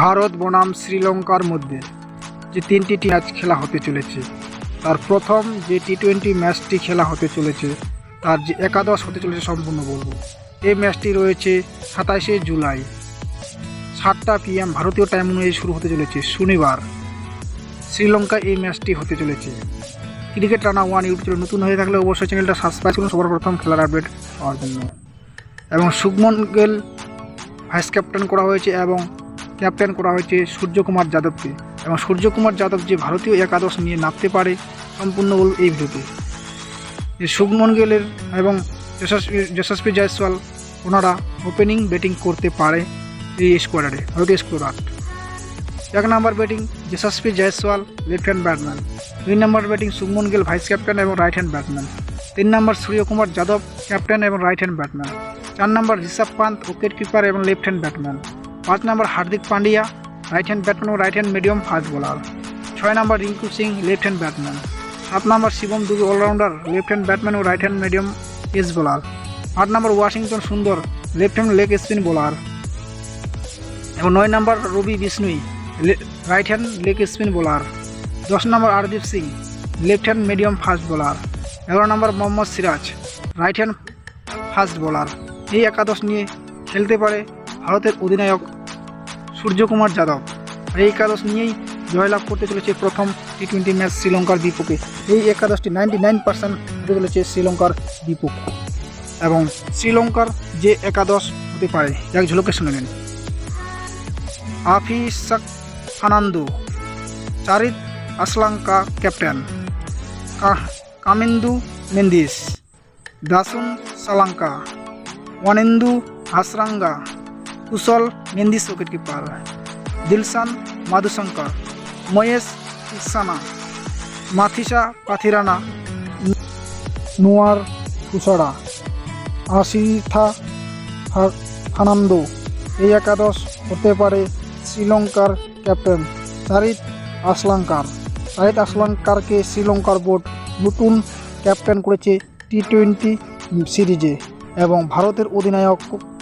ভারত বনাম শ্রীলঙ্কার মধ্যে যে তিনটি ম্যাচ খেলা হতে চলেছে, তার প্রথম যে টি টোয়েন্টি ম্যাচটি খেলা হতে চলেছে, তার যে একাদশ হতে চলেছে সম্পূর্ণ বলব। এই ম্যাচটি রয়েছে সাতাশে জুলাই। সাতটা পিএম ভারতীয় টাইম অনুযায়ী শুরু হতে চলেছে শনিবার। শ্রীলঙ্কা এই ম্যাচটি হতে চলেছে। Cricket Rana one YouTube channel নতুন হয়ে থাকলে অবশ্যই চ্যানেলটা সাবস্ক্রাইব করুন সবার প্রথম খেলার আপডেট পাওয়ার জন্য। এবং শুভমন গেল ভাইস ক্যাপ্টেন করা হয়েছে এবং ক্যাপ্টেন করা হয়েছে সূর্যকুমার যাদবকে এবং সূর্যকুমার যাদব যে ভারতীয় একাদশ নিয়ে নামতে পারে সম্পূর্ণ বল এই ভিডিওতে। যে শুভমন গেলের এবং যশস্বী যশস্বী জয়সওয়াল, ওনারা ওপেনিং ব্যাটিং করতে পারে এই স্কোয়াডারে ভারতীয় স্কোয়াড এক number batting Yashasvi Jaiswal left hand batsman দুই number batting Shubman Gill vice captain এবং রাইট হ্যান্ড ব্যাটম্যান তিন নম্বর সূর্যকুমার যাদব ক্যাপ্টেন এবং রাইট হ্যান্ড ব্যাটম্যান চার number Rishabh Pant wicket keeper এবং লেফট হ্যান্ড ব্যাটম্যান পাঁচ number Hardik Pandya right hand batsman ও right hand medium fast bowler ছয় number Rinku Singh left hand batsman সাত number Shivam Dube allrounder left hand batsman ও right hand medium pace bowler আট number Washington Sundar left hand leg spin bowler এবং নয় number Ravi Bishnoi right hand leg spin bowler দশ number Arshdeep Singh left hand medium fast bowler এগারো number Mohammed Siraj right hand fast bowler এই একাদশ নিয়ে খেলতে পারে ভারতের অধিনায়ক সূর্যকুমার যাদব। আর এই একাদশ নিয়েই জয়লাভ করতে চলেছে প্রথম টি টোয়েন্টি ম্যাচ শ্রীলঙ্কার বিপক্ষে। এই একাদশটি নাইনটি নাইন পার্সেন্ট হতে চলেছে শ্রীলঙ্কার বিপক্ষ। এবং শ্রীলঙ্কার যে একাদশ হতে পারে এক ঝলকে শুনে নিন। Avishka আনন্দু Charith Asalanka captain Kamindu Mendis, Dasun Shanaka Wanindu Hasaranga Kusal Mendis wicket keeper Dilshan Madushanka Maheesh ইসানা Matheesha Pathirana Nuwan কুসড়া আশিথা ফা- ফার্নান্দো এই একাদশ হতে পারে শ্রীলঙ্কার ক্যাপ্টেন সারিত আসলাঙ্কার সারিত আসলাঙ্কারকে শ্রীলঙ্কার বোর্ড নতুন ক্যাপ্টেন করেছে টি টোয়েন্টি সিরিজে এবং ভারতের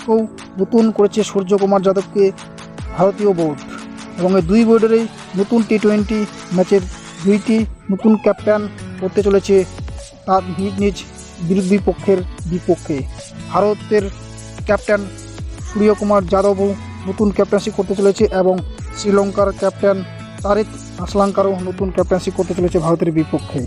অধিনায়ককেও নতুন করেছে সূর্যকুমার যাদবকে ভারতীয় বোর্ড এবং এই দুই বোর্ডেরই নতুন টি টোয়েন্টি ম্যাচের দুইটি নতুন ক্যাপ্টেন করতে চলেছে তার নিজ নিজ বিরোধী পক্ষের বিপক্ষে। ভারতের ক্যাপ্টেন সূর্যকুমার যাদবও নতুন ক্যাপ্টেন্সি করতে চলেছে এবং শ্রীলঙ্কার ক্যাপ্টেন তারিক আসলাঙ্কারও নতুন ক্যাপ্টেন্সি করতে চলেছে ভারতের বিপক্ষে।